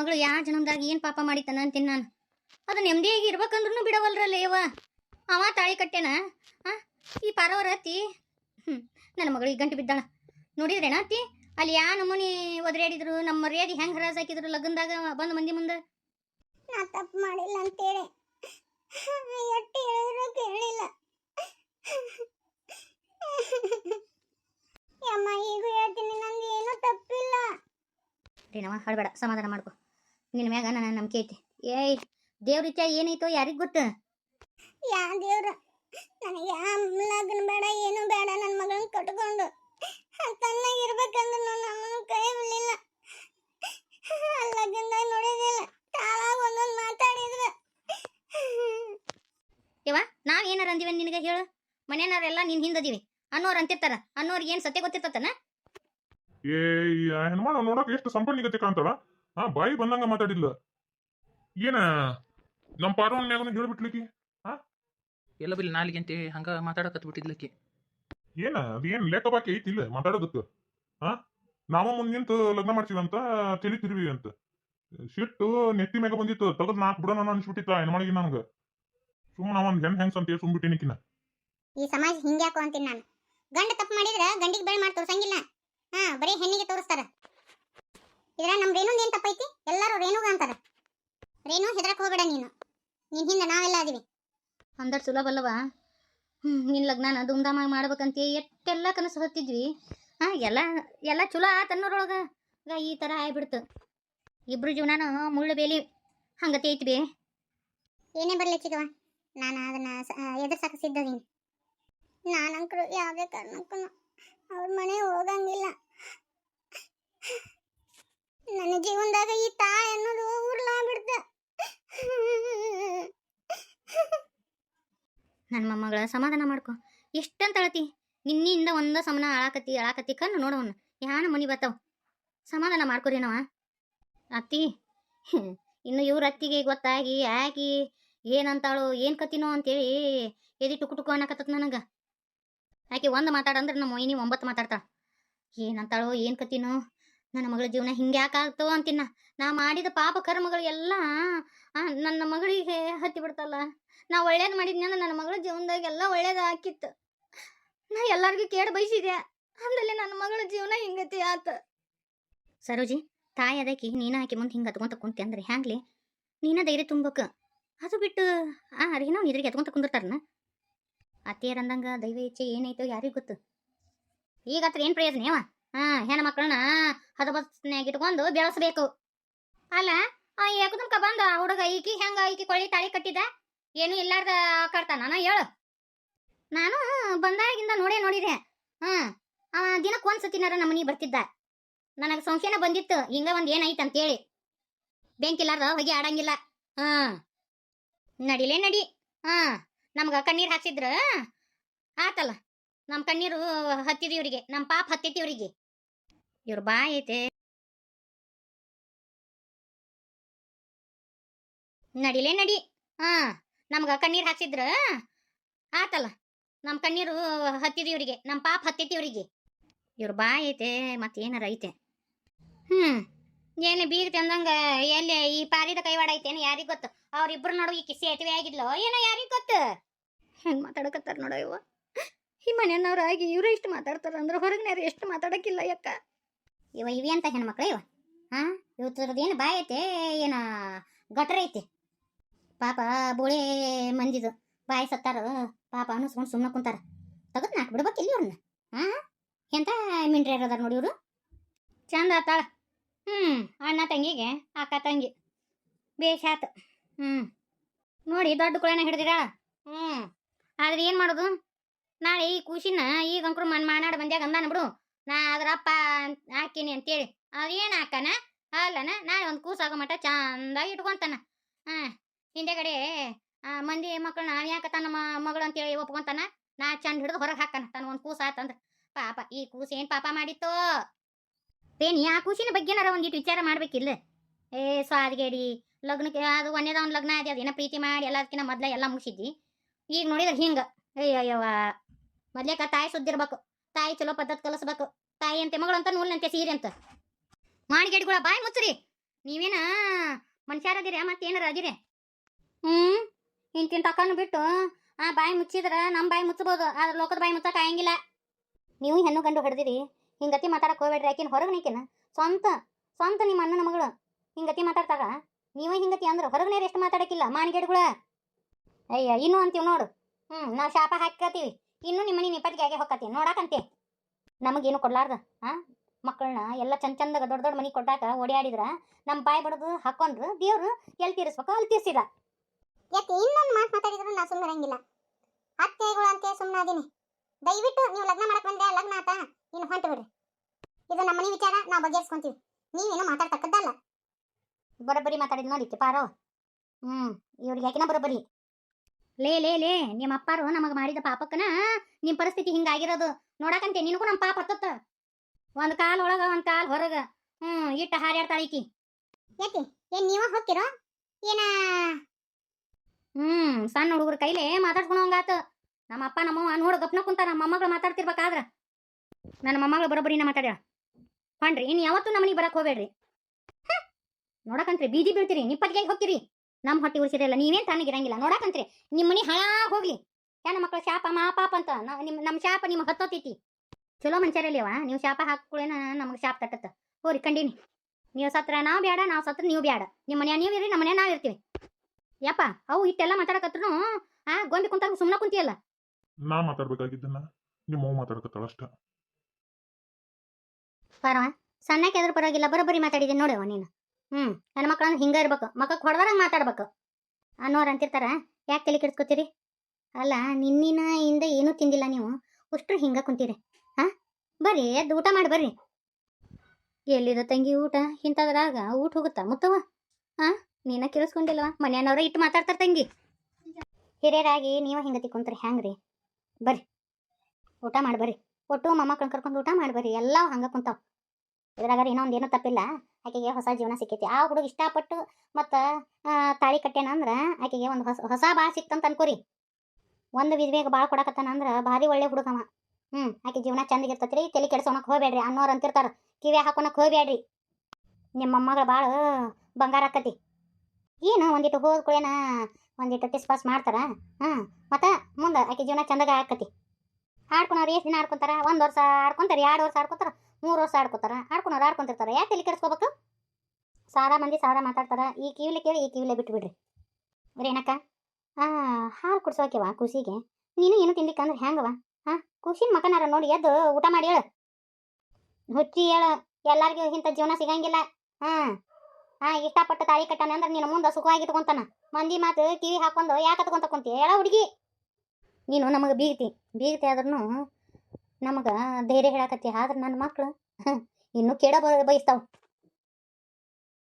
ಮಗಳು ಯಾ ಜನ್ಮದಾಗ ಏನು ಪಾಪ ಮಾಡಿತನ ಅಂತೀನಿ ನಾನು. ಅದು ನೆಮ್ಮದಿಯಾಗಿ ಇರ್ಬೇಕಂದ್ರೂ ಬಿಡವಲ್ರಲ್ಲ ಯವ್ವ. ಅವ ತಾಳಿ ಕಟ್ಟೆನ ಆ? ಈ ಪಾರವರ ಅತ್ತಿ? ಹ್ಞೂ ನನ್ನ ಮಗಳಿಗೆ ಗಂಟು ಬಿದ್ದಾಳ. ನೋಡಿದ್ರೇನ ಅತ್ತಿ? ಅಲ್ಲಿ ಯಾ ನಮೂನಿ ಒದ್ರೇಡಿದ್ರು ನಮ್ಮ ಮರ್ಯಾದೆ ಹೆಂಗೆ ಹರಾಜ್ ಹಾಕಿದ್ರು ಲಗ್ನದಾಗ ಬಂದ ಮಂದಿ ಮುಂದೆ? ನಾ ತಪ್ಪು ಮಾಡಿಲ್ಲ ಅಂತೇಳಿ. ಎಟ್ಟು ಹೇಳಿದ್ರು ಕೇಳಿಲ್ಲ. ಯಮ್ಮ ಈಗ ಹೇಳ್ತೀನಿ ನಂದು ಏನೂ ತಪ್ಪಿಲ್ಲ. ಏನವ ಹಳಬೇಡ ಸಮಾಧಾನ ಮಾಡ್ಕೊ. ನಿನ್ನ ಮ್ಯಾಗ ನನ್ನ ನಂಬಿಕೆ ಐತಿ. ಏಯ್ ದೇವ್ರ ರೀತ್ಯ ಏನೈತೋ ಯಾರಿಗೆ ಗೊತ್ತು? ಯಾ ದೇವ್ರ? ನನಗೆ ಲಗ್ನ ಬೇಡ ಏನು ಬೇಡ ನನ್ನ ಮಗಳನ್ನ ಕಟ್ಕೊಂಡು ತನ್ನಾಗ ಇರ್ಬೇಕಂದ್ರೆ ನನ್ನ ಅಮ್ಮನ ಕೈ ಬಿಡಲಿಲ್ಲ ಲಗ್ನದಾಗ ನೋಡಿದಿಲ್ಲ ತಾವಾಗ ಒಂದೊಂದು ಮಾತಾಡಿದ್ರೆ. ಯವ್ವ ನಾವ್ ಏನಾರ ಅಂದಿವೆ ನಿನಗೆ ಹೇಳು? ಮನೆಯವ್ರೆಲ್ಲ ನಿನ್ ಹಿಂದದಿವಿ. ಅನ್ನೋರ್ ಅಂತಿರ್ತಾರ ಅನ್ನೋರ್ಗೆ ಏನ್ ಸತ್ಯ ಗೊತ್ತಿರ್ತತನ? ಏ ಹೆಣ್ಮಾಡ ನೋಡಕ್ ಎಷ್ಟು ಸಂಪನ್ನಿಗತೆ ಕಾಣ್ತಾಳ ಹಾ ಬಾಯಿ ಬಂದಂಗ ಮಾತಾಡಿಲ್ಲ ಏನ ನಮ್ ಪಾರವನ್ ಮ್ಯಾಗನ ಹೇಳ್ಬಿಟ್ಲಿಕ್ಕಿ? ಎಲ್ಲ ಬಿಲ್ ನಾಲಿಗೆ ಅಂತೇಳಿ ಹಂಗ ಮಾತಾಡಕತ್ ಬಿಟ್ಟಿದ್ಲಕ್ಕಿ. ಏನ ಅದೇನ್ ಲೆಕ್ಕ ಬಾಕಿ ಐತಿಲ್ಲ ಮಾತಾಡೋದಕ್ಕ? ಹಾ? ನಾವ ಮುಂದ್ ನಿಂತು ಲಗ್ನ ಮಾಡ್ಸಿದಂತ ತಲಿ ತಿರುವಿ ಅಂತ ಸಿಟ್ಟು ನೆತ್ತಿ ಮ್ಯಾಗ ಬಂದಿತ್ತು ತಗದ್ ನಾಕ್ ಬಿಡೋಣ ಅನ್ಸ್ಬಿಟ್ಟಿತ್ತ ಹೆಣ್ಮಳಿಗೆ ನನ್ಗ? ಸುಮ್ಮನೆ ನಾವೊಂದ್ ಹೆಣ್ ಹೆಂಗ್ಸ್ ಅಂತ ಸುಮ್ಬಿಟ್ಟಿನಿಕಿನ ಈ ಸಮಾಜ ಹಿಂಗ್ಯಾಕೋ ಅಂತೀನಿ ನಾನು. ಗಂಡ ತಪ್ಪು ಮಾಡಿದ್ರೆ ಗಂಡಿಗೆ ಬೆಳೆ ಮಾಡಿ ತೋರ್ಸಂಗಿಲ್ಲ. ಹಾ ಬರೀ ಹೆಣ್ಣಿಗೆ ತೋರಿಸ್ತಾರ. ಇದ್ರ ನಮ್ ರೇಣುಂದ ಏನ್ ತಪ್ಪೈತಿ? ಎಲ್ಲರೂ ರೇಣುಗ ಅಂತಾರ. ರೇಣು ಹೆದರಕ್ ಹೋಗ್ಬೇಡ ನೀನು. ನಿನ್ ಹಿಂದೆ ನಾವೆಲ್ಲ ಅದೀವಿ. ಅಂದರ್ ಸುಲಭಲ್ಲವ ನಿನ್ನ ಲಗ್ನಾನ ಧೂಮ್ಧಾಮಾಗಿ ಮಾಡ್ಬೇಕಂತ ಎಷ್ಟೆಲ್ಲ ಕನಸು ಹೊತ್ತಿದ್ವಿ. ಹಾಂ ಎಲ್ಲ ಎಲ್ಲ ಚಲೋ ಆತ ಅನ್ನೋರೊಳಗ. ಈ ಥರ ಆಗ್ಬಿಡ್ತು. ಇಬ್ರು ಜೀವನಾನ ಮುಳ್ಳು ಬೇಲಿ ಹಂಗೆ ಐತಿ ಬೇ. ಏನೇ ಬರಲಿ ಚಿಗವ ನಾನು ಅದನ್ನ ಎದುರ್ಸಕ್ಕೆ ಸಿದ್ಧದೀನಿ ನಾನಂಕರು ಯಾವುದೇ ಕಾರಣಕ್ಕೂ ಅವ್ರ ಮನೆ ಹೋಗಂಗಿಲ್ಲ. ನನ್ನ ಜೀವನದಾಗ ಈ ತಾಯಿ ಅನ್ನೋದು ಉರ್ಲಾ ಬಿಡ್ತ ನನ್ನ ಮೊಮ್ಮಗಳ ಸಮಾಧಾನ ಮಾಡ್ಕೊ. ಎಷ್ಟಂತ ಅಳತಿ? ನಿನ್ನಿಂದ ಒಂದ ಸಮನ ಅಳಾಕತಿ ಅಳಾಕತಿ ಕಣ್ಣು ನೋಡವನ್ನ. ಯಾನ ಮನಿ ಬರ್ತಾವ? ಸಮಾಧಾನ ಮಾಡ್ಕೊರಿನವ ಅತ್ತಿ, ಇನ್ನು ಇವ್ರ ಅತ್ತಿಗೆ ಗೊತ್ತಾಗಿ ಆಕಿ ಏನಂತಾಳು, ಏನ್ ಕತ್ತಿನೋ ಅಂತೇಳಿ ಎದಿ ಟುಕು ಟುಕು ಅನ್ನಕತ್ತ ನನಗ. ಆಕೆ ಒಂದು ಮಾತಾಡಂದ್ರೆ ನಮ್ಮ ಮೊಯ್ನಿ ಒಂಬತ್ತು ಮಾತಾಡ್ತಾಳ. ಏನಂತಾಳು, ಏನ್ ಕತಿನೋ ನನ್ನ ಮಗಳ ಜೀವನ ಹಿಂಗ್ಯಾಕೆ ಆಗ್ತವ ಅಂತಿನ್ನ. ನಾ ಮಾಡಿದ ಪಾಪ ಕರ್ಮಗಳು ಎಲ್ಲ ಆ, ನನ್ನ ಮಗಳಿಗೆ ಹತ್ತಿ ಬಿಡ್ತಲ್ಲ. ನಾ ಒಳ್ಳೇದು ಮಾಡಿದ್ನಿ ನನ್ನ ಮಗಳ ಜೀವನದಾಗೆಲ್ಲ ಒಳ್ಳೇದಾಕಿತ್ತು ನಾ ಎಲ್ಲರಿಗೂ ಕೇಡ್ ಬಯಸಿದೆ. ಆಮೇಲೆ ನನ್ನ ಮಗಳ ಜೀವನ ಹಿಂಗತಿ ಆತ. ಸರೋಜಿ ತಾಯಿ ಅದಕ್ಕೆ ನೀನ ಆಕಿ ಮುಂದೆ ಹಿಂಗೆ ಹತ್ಕೊಂತ ಕುಂತಿ ಅಂದ್ರೆ ಹ್ಯಾಂಗ್ಲಿ? ನೀನ ಧೈರ್ಯ ತುಂಬಕ. ಅದು ಬಿಟ್ಟು ಆ ರೀನೋ ಇದ್ರಿಗೆ ಎತ್ಕೊಂತ ಕುಂದಿರ್ತಾರನ? ಅತ್ತಿಯರ್ ಅಂದಂಗ ದೈವ ಇಚ್ಛೆ ಏನೈತೋ ಯಾರಿಗೂ ಗೊತ್ತು? ಈಗ ಹತ್ರ ಏನು ಪ್ರಯೋಜನ ಯಾವ ಹಾ ಹೆಣ್ಣು ಮಕ್ಕಳನ್ನ ಹದಬಸ್ನ್ಯಾಗ ಇಟ್ಕೊಂಡು ಬೆಳೆಸ್ಬೇಕು. ಅಲ್ಲ, ಆ ಯಾಕದಮ್ಕ ಬಂದ ಆ ಹುಡುಗ ಈಕಿ ಹೆಂಗ ಈಕಿ ಕೊಳ್ಳಿ ತಾಳಿ ಕಟ್ಟಿದ? ಏನು ಇಲ್ಲಾರ್ದ ಕಟ್ತಾನ ನಾನು ಹೇಳು. ನಾನು ಬಂದಾಗಿಂದ ನೋಡೇ ನೋಡಿದೆ. ಹ್ಮ್ ಅವ ದಿನಕ್ಕೆ ಒಂದ್ ಸತಿನಾರ ನಮ್ಮ ಮನಿ ಬರ್ತಿದ್ದ. ನನಗೆ ಸಂಶಯನ ಬಂದಿತ್ತು. ಹಿಂಗ ಒಂದ್ ಅಂತ ಅಂತೇಳಿ ಬೆಂಕಿ ಇಲ್ಲಾರ್ದ ಹೊಗೆ ಆಡಂಗಿಲ್ಲ. ಹ್ಮ್ ನಡಿಲೇ ನಡಿ. ಹಾ, ನಮ್ಗ ಕಣ್ಣೀರ್ ಹಾಕ್ಸಿದ್ರ? ಆತಲ್ಲ, ನಮ್ ಕಣ್ಣೀರು ಹತ್ತಿದ ಇವರಿಗೆ. ನಮ್ ಪಾಪ ಹತ್ತೈತಿ ಇವ್ರಿಗೆ. ಇವ್ರ ಬಾಯಿತೆ ನಡಿಲೇ ನಡಿ. ಹಾ ನಮ್ಗ ಕಣ್ಣೀರ್ ಹಾಕ್ಸಿದ್ರ? ಆತಲ್ಲ, ನಮ್ ಕಣ್ಣೀರು ಹತ್ತಿದ ಇವ್ರಿಗೆ ನಮ್ ಪಾಪ ಹತ್ತೈತಿ ಇವ್ರಿಗೆ ಇವ್ರ ಬಾಯಿತೆ ಐತೆ ಮತ್ತೇನಾರ ಐತೆ? ಹ್ಮ್, ಏನು ಬೀಗ ತಂದಂಗ ಎಲ್ಲಿ ಈ ಪಾರಿದ ಕೈವಾಡ ಐತೇನು ಯಾರಿಗೆ ಗೊತ್ತು? ಅವ್ರಿಬ್ರು ನೋಡು ಈ ಕಿಸಿ ಐತಿವೆ ಆಗಿದ್ಲೋ, ಏನೋ ಯಾರಿಗೆ ಗೊತ್ತು? ಹೆಂಗ್ ಮಾತಾಡಕತ್ತಾರ ನೋಡೋ ಇವ ಈ ಮನೆಯವ್ರಾಗಿ ಇವ್ರು ಇಷ್ಟು ಮಾತಾಡ್ತಾರ ಅಂದ್ರೆ ಹೊರಗಿನವ್ರು ಎಷ್ಟು ಮಾತಾಡಕ್ಕಿಲ್ಲ ಯಕ್ಕ ಇವ ಇವಿ ಅಂತ ಹೆಣ್ಮಕ್ಳು ಇವ? ಹಾ? ಇವತ್ತರದ್ದು ಏನು ಬಾಯ್ ಐತೆ? ಏನ ಗಟ್ರ ಐತಿ? ಪಾಪ ಬೋಳಿ ಮಂದಿದು ಬಾಯ್ ಸತ್ತಾರ. ಪಾಪ ಅನ್ನಿಸ್ಕೊಂಡು ಸುಮ್ಮನೆ ಕುಂತಾರ. ತೆಗೆದು ನಾಕ್ ಬಿಡ್ಬೇಕು ಇಲ್ಲಿ ಅವ್ರನ್ನ ಹಾ? ಎಂತ ಮಿಂಡ್ರಿ ಅದಾರ ನೋಡಿ ಇವರು? ಚಂದ ಆತಾಳ ಹ್ಞೂ ಅಣ್ಣ ತಂಗಿಗೆ, ಅಕ್ಕ ತಂಗಿ. ಬೇಷ್ ಆತು. ಹ್ಞೂ ನೋಡಿ ದೊಡ್ಡ ಕುಳನ ಹಿಡ್ದಿರ? ಹ್ಞೂ ಆದ್ರೆ ಏನು ಮಾಡೋದು? ನಾಳೆ ಈ ಕೂಸಿನ ಈಗ ಅಂಕರು ಮನ್ ಮಾನಾಡ ಬಂದ್ಯಾಗ ಅಂದಾನ ಬಿಡು. ನಾ ಅದ್ರ ಅಪ್ಪ ಹಾಕಿನಿ ಅಂತೇಳಿ. ಅದೇನು ಹಾಕನ? ಅಲ್ಲನ ನಾಳೆ ಒಂದು ಕೂಸಾಗೋ ಮಟ್ಟ ಚಂದಾಗಿ ಇಟ್ಕೊಂತಾನ. ಹಾಂ, ಹಿಂದೆಗಡೆ ಮಂದಿ ಮಕ್ಕಳನ್ನ ಯಾಕ ತನ್ನ ಮಗಳು ಅಂತೇಳಿ ಒಪ್ಕೊಂತಾನ? ನಾ ಚಂದ ಹಿಡಿದು ಹೊರಗೆ ಹಾಕನ ತನ್ನ ಒಂದು ಕೂಸ ಆತಂದ್ರ. ಪಾಪ, ಈ ಕೂಸ ಏನ್ ಪಾಪ ಮಾಡಿತ್ತು? ಬೇನಿ ಆ ಕೂಸಿನ ಬಗ್ಗೆನಾರ ಒಂದಿಟ್ಟು ವಿಚಾರ ಮಾಡ್ಬೇಕಿಲ್ಲ? ಏ, ಸ್ವಾದಿಗೇಡಿ, ಲಗ್ನಕ್ಕೆ ಅದು ಒಂದೇದ ಒಂದು ಲಗ್ನ ಆದಿ ಅದೇನ ಪ್ರೀತಿ ಮಾಡಿ ಎಲ್ಲದಕ್ಕಿಂತ ಮೊದ್ಲ ಎಲ್ಲ ಮುಗಿಸಿದ್ದಿ. ಈಗ ನೋಡಿದ್ರೆ ಹಿಂಗ. ಅಯ್ಯವ್ವ ಮೊದ್ಲೇಕ ತಾಯಿ ಸುದ್ದಿರ್ಬೇಕು. ತಾಯಿ ಚಲೋ ಪದ್ಧತಿ ಕಲಿಸ್ಬೇಕು. ತಾಯಿ ಅಂತೆ ಮಗಳು ಅಂತ ನೂಲಿನಂತೆ ಸೀರೆ ಅಂತ. ಮಾಡಿಗೆಡಿಗಳ ಬಾಯಿ ಮುಚ್ಚರಿ. ನೀವೇನ ಮನುಷ್ಯರದಿರ ಏನಾರ ಅದಿರಿ ಹ್ಮ್, ಇಂತಿಂತ ಅಕ್ಕನು ಬಿಟ್ಟು, ಆ ಬಾಯಿ ಮುಚ್ಚಿದ್ರ ನಮ್ಮ ಬಾಯಿ ಮುಚ್ಚಬಹುದು ಆದ್ರೆ ಲೋಕದ ಬಾಯಿ ಮುಚ್ಚಕ್ ಆಗಂಗಿಲ್ಲ ನೀವು ಹೆಣ್ಣು ಗಂಡು ಹೊಡೆದಿರಿ, ಹಿಂಗತಿ ಮಾತಾಡಕ್ ಹೋಗ್ಬೇಡ್ರಿ, ಆಕಿನ ಹೊರಗೆ ನಿಕಿನ. ಸ್ವಂತ ಸ್ವಂತ ನಿಮ್ಮ ಅಣ್ಣನ ಮಗಳು ಹಿಂಗತಿ ಮಾತಾಡ್ತಾರ ನೀವೇ ಹಿಂಗತಿ ಅಂದ್ರೆ ಹೊರಗನೇ ಎಷ್ಟು ಮಾತಾಡಕ್ಕಿಲ್ಲ ಮಾನಿಗೆಡ್ಗಳ ಅಯ್ಯ, ಇನ್ನು ಅಂತೀವಿ ನೋಡು. ಹ್ಮ್, ನಾವು ಶಾಪ ಹಾಕತ್ತೀವಿ ಇನ್ನು ನಿಮ್ಮ ಮನೆ ಆಗಿ ಹೊಕ್ಕತ್ತೀವಿ ನೋಡಾಕಂತೆ. ನಮಗೇನು ಕೊಡ್ಲಾರ್ದ? ಆ? ಮಕ್ಕಳನ್ನ ಎಲ್ಲ ಚಂದ ಚಂದಾಗ ದೊಡ್ಡ ದೊಡ್ಡ ಮನೆ ಕೊಟ್ಟಾಕ ಓಡಾಡಿದ್ರ ನಮ್ಮ ಬಾಯಿ ಬಡದು ಹಾಕೊಂಡ್ರು ದೇವ್ರು ಎಲ್ಲಿ ತೀರಿಸ್ಬೇಕು ಅಲ್ಲಿ ತೀರ್ಸಿದ. ಯಾಕೆ ಇನ್ನೊಂದು ಮಾತು ಮಾತಾಡಿದ್ರು ನಾ ಸುಮ್ಮನೆ ಇರಂಗಿಲ್ಲ. ಅತ್ತೆಗಳು ಅಂತ ಸುಮ್ಮನೆ ಅದೀನಿ. ದಯವಿಟ್ಟು ನೀವು ಲಗ್ನ ಮಾಡಕ್ ಬಂದ್ರೆ ಲಗ್ನ ಆತ ನೀನು ಹೊಂಟು ಬಿಡ್ರಿ. ಇದು ನಮ್ಮ ಮನೆ ವಿಚಾರ ನಾವು ಬಗೆಹರಿಸ್ಕೊಂತೀವಿ. ನೀವೇನು ಮಾತಾಡ್ತಕ್ಕದ್ದಲ್ಲ. ಬರೋಬ್ಬರಿ ಮಾತಾಡಿದ್ ನೋಡಿ ಪಾರೋ. ಹ್ಮ್ ಇವ್ರಿಗೆ ಯಾಕಿನ ಬರೋಬ್ಬರಿ? ಲೇ ಲೇ ಲೇ ನಿಮ್ಮ ಅಪ್ಪಾರು ನಮಗೆ ಮಾಡಿದ ಪಾಪಕ್ಕನ ನಿಮ್ಮ ಪರಿಸ್ಥಿತಿ ಹಿಂಗಾಗಿರೋದು ನೋಡಕಂತೆ ನಿನಗೂ ನಮ್ಮ ಪಾಪ ಹತ್ತತ್ತ? ಒಂದು ಕಾಲ್ ಒಳಗ ಒಂದು ಕಾಲ್ ಹೊರಗ. ಹ್ಮ್ ಇಟ್ಟ ಹಾರ್ಯಾಡ್ತಾಳ ಈಕಿ. ಯಾಕೆ ಏನ್ ನೀವ ಹೋಗ್ತಿರೋ? ಏನ? ಹ್ಮ್ ಸಣ್ಣ ಹುಡುಗರ ಕೈಲೇ ಮಾತಾಡ್ಸ್ಕೊಳಂಗಾತ ನಮ್ಮ ಅಪ್ಪ ನಮ್ಮ ನೋಡು ಗಪ್ನ ಕುಂತಾರ. ಮೊಮ್ಮಗಳು ಮಾತಾಡ್ತಿರ್ಬೇಕಾದ್ರ. ನನ್ನ ಮೊಮ್ಮಗಳು ಬರೋಬ್ಬರಿನ ಮಾತಾಡ್ಯಾಳ. ಹೊಂಡ್ರಿ ಇನ್ನು ಯಾವತ್ತೂ ನಮ್ಮನಿಗೆ ಬರಕ್ ಹೋಗ್ಬೇಡ್ರಿ. ನೋಡಕಂತ್ರಿ ಬೀದಿ ಬೀಳ್ತೀರಿ ನಿಪ್ಪತ್ತಿಗೆ ಹೋಗ್ತೀರಿ. ನಮ್ಮ ಹೊಟ್ಟೆ ಉಳಿಸಿರಲ್ಲ ನೀವೇನ್ ತಣ್ಣಗಿರಂಗಿಲ್ಲ. ನೋಡಕಂತ್ರಿ ನಿಮ್ಮ ಮನೆ ಹಾಳಾಗಿ ಹೋಗ್ಲಿ. ಹೆಣ್ಣು ಮಕ್ಕಳು ಶಾಪ ಮಾ ಪಾಪ ಅಂತ? ನ- ನಿಮ್ ನಮ್ಮ ಶಾಪ ನಿಮ್ಗೆ ಹತ್ತೋತೈತಿ ಚಲೋ ಮನುಷ್ಯರಲ್ಲಿವ ನೀವು ಶಾಪ ಹಾಕೊಳ್ಳೇನ ನಮಗೆ ಶಾಪ ತಟ್ಟತ್ತ. ಹೋರಿ ಕಂಡೀನಿ. ನೀವು ಸತ್ರ ನಾವು ಬೇಡ ನಾವು ಸತ್ರ ನೀವು ಬೇಡ ನಿಮ್ಮ ಮನ್ಯಾಗ ನೀವು ಇರಿ ನಮ್ಮ ಮನೆಯ ನಾವು ಇರ್ತೀವಿ. ಯಪ್ಪ ಅವು ಇಟ್ಟೆಲ್ಲ ಮಾತಾಡಕತ್ರು ಆ ಗೊಂಬಿ ಕುಂತಾಗ ಸುಮ್ಮನೆ ಕುಂತಿಯಲ್ಲ? ನಾ ಮಾತಾಡ್ಬೇಕಾಗಿದ್ದನ್ನ ನಿಮ್ಮ ಅವ್ವ ಮಾತಾಡಕತ್ತಾಳ ಅಷ್ಟ. ಪರವ ಸಣ್ಣಕ್ಕೆ ಎದ್ರ ಪರವಾಗಿಲ್ಲ ಬರೋಬ್ಬರಿ ಮಾತಾಡಿದ್ದೀನಿ ನೋಡವ ನೀನು. ಹ್ಮ್ ನನ್ನ ಮಕ್ಕಳನ್ನ ಹಿಂಗ ಇರ್ಬೇಕು. ಮಕ್ಕಕ್ಕೆ ಹೊಡೆದ್ರಂಗೆ ಮಾತಾಡ್ಬೇಕು. ಅನ್ನೋರು ಅಂತಿರ್ತಾರ ಯಾಕೆ ತಲೆ ಕೆಡ್ಸ್ಕೊತೀರಿ? ಅಲ್ಲ, ನಿನ್ನಿನ ಹಿಂದೆ ಏನೂ ತಿಂದಿಲ್ಲ ನೀವು. ಅಷ್ಟ್ರು ಹಿಂಗ ಕುಂತೀರಿ. ಹಾ ಬರ್ರಿ, ಎದ್ದು ಊಟ ಮಾಡಿ, ಬರ್ರಿ. ಎಲ್ಲಿದ ತಂಗಿ ಊಟ? ಇಂಥದ್ರಾಗ ಊಟ ಹೋಗುತ್ತಾ ಮುತ್ತವ ಹಾ ನೀನ ಕೇಳಿಸ್ಕೊಂಡಿಲ್ವ? ಮನೆಯವ್ರ ಇಟ್ಟು ಮಾತಾಡ್ತಾರ ತಂಗಿ. ಹಿರಿಯರಾಗಿ ನೀವು ಹಿಂಗತಿ ಕುಂತ್ರಿ, ಹ್ಯಾಂಗ್ರಿ? ಬರ್ರಿ. ಊಟ ಮಾಡಿ, ಬರ್ರಿ. ಒಟ್ಟು ಮೊಮ್ಮಕ್ಕಳನ್ನ ಕರ್ಕೊಂಡು ಊಟ ಮಾಡಿ, ಬರ್ರಿ. ಎಲ್ಲ ಹಂಗ ಕುಂತಾವ. ಇದ್ರಾಗ ಇನ್ನೊಂದು ಏನೂ ತಪ್ಪಿಲ್ಲ. ಆಕೆಗೆ ಹೊಸ ಜೀವನ ಸಿಕ್ಕೈತಿ. ಆ ಹುಡುಗ ಇಷ್ಟಪಟ್ಟು ಮತ್ತು ತಾಳಿ ಕಟ್ಟ್ಯಾನ ಅಂದ್ರೆ ಆಕೆಗೆ ಒಂದು ಹೊಸ ಹೊಸ ಭಾಳ ಸಿಕ್ತಂತ ಅನ್ಕೋರಿ. ಒಂದು ವಿಧವೇಗ ಭಾಳ ಕೊಡಕತ್ತಾನ ಅಂದ್ರೆ ಭಾರಿ ಒಳ್ಳೆ ಹುಡುಗವ. ಹ್ಞೂ ಆಕೆ ಜೀವನ ಚಂದಿಗಿರ್ತೈತ್ರಿ ತಲೆ ಕೆಡ್ಸೋಣಕ್ ಹೋಗ್ಬೇಡ್ರಿ ಅನ್ನೋರು ಅಂತಿರ್ತಾರ. ಕಿವಿ ಹಾಕೊಳಕ್ ಹೋಗ್ಬೇಡ್ರಿ. ನಿಮ್ಮ ಮೊಮ್ಮಗಳು ಭಾಳ ಬಂಗಾರ ಆಕತಿ. ಏನು ಒಂದಿಟ್ಟು ಹೋದ ಕೂಡೇನ ಒಂದಿಟ್ಟು ಟಿಸ್ ಪಾಸ್ ಮಾಡ್ತಾರ? ಹಾಂ, ಮತ್ತು ಮುಂದೆ ಆಕೆ ಜೀವನ ಚಂದಾಗ ಆಕತಿ. ಆಡ್ಕೊಳೋರು ಎಷ್ಟು ದಿನ ಆಡ್ಕೊಂತಾರ? ಒಂದು ವರ್ಷ ಆಡ್ಕೊಂತಾರ, ಎರಡು ವರ್ಷ ಆಡ್ಕೊಂತಾರ, ಮೂರು ವರ್ಷ ಆಡ್ಕೊತಾರ? ಆಡ್ಕೊಳೋರು ಆಡ್ಕೊಂತಿರ್ತಾರ, ಯಾಕೆ ತಲೆ ಕೆಡಿಸ್ಕೋಬೇಕು? ಸಾರಾ ಮಂದಿ ಸಾರಾ ಮಾತಾಡ್ತಾರ, ಈ ಕಿವಿಲೆ ಕೇಳಿ ಈ ಕಿವಿಲೆ ಬಿಟ್ಟು ಬಿಡ್ರಿ ರೇಣಕ್ಕ ಹಾಲು ಕುಡ್ಸೋಕೆವ ಖುಷಿಗೆ? ನೀನು ಏನು ತಿನ್ಲಿಕ್ಕಂದ್ರೆ ಹೆಂಗವ ಹಾ ಖುಷಿನ ಮಕನಾರ ನೋಡಿ ಎದ್ದು ಊಟ ಮಾಡಿ ಹೇಳು. ಹುಚ್ಚಿ ಹೇಳು, ಎಲ್ಲರಿಗೂ ಇಂಥ ಜೀವನ ಸಿಗಂಗಿಲ್ಲ. ಹಾ ಹಾ ಇಷ್ಟಪಟ್ಟು ತಾಳಿ ಕಟ್ಟಾನ ಅಂದ್ರೆ ನೀನು ಮುಂದೆ ಸುಖವಾಗಿ ಇಟ್ಕೊಂತಾನ. ಮಂದಿ ಮಾತು ಕಿವಿ ಹಾಕೊಂಡು ಯಾಕೆ ತಗೊಂತ ಕುಂತಿ ಹೇಳ ಹುಡುಗಿ. ನೀನು ನಮಗೆ ಬೀಗತಿ ಬೀಗತಿ ಆದ್ರೂ ನಮಗೆ ಧೈರ್ಯ ಹೇಳಕತ್ತಿ, ಆದ್ರೆ ನನ್ನ ಮಕ್ಳು ಇನ್ನೂ ಕೇಳ ಬಯಸ್ತಾವ.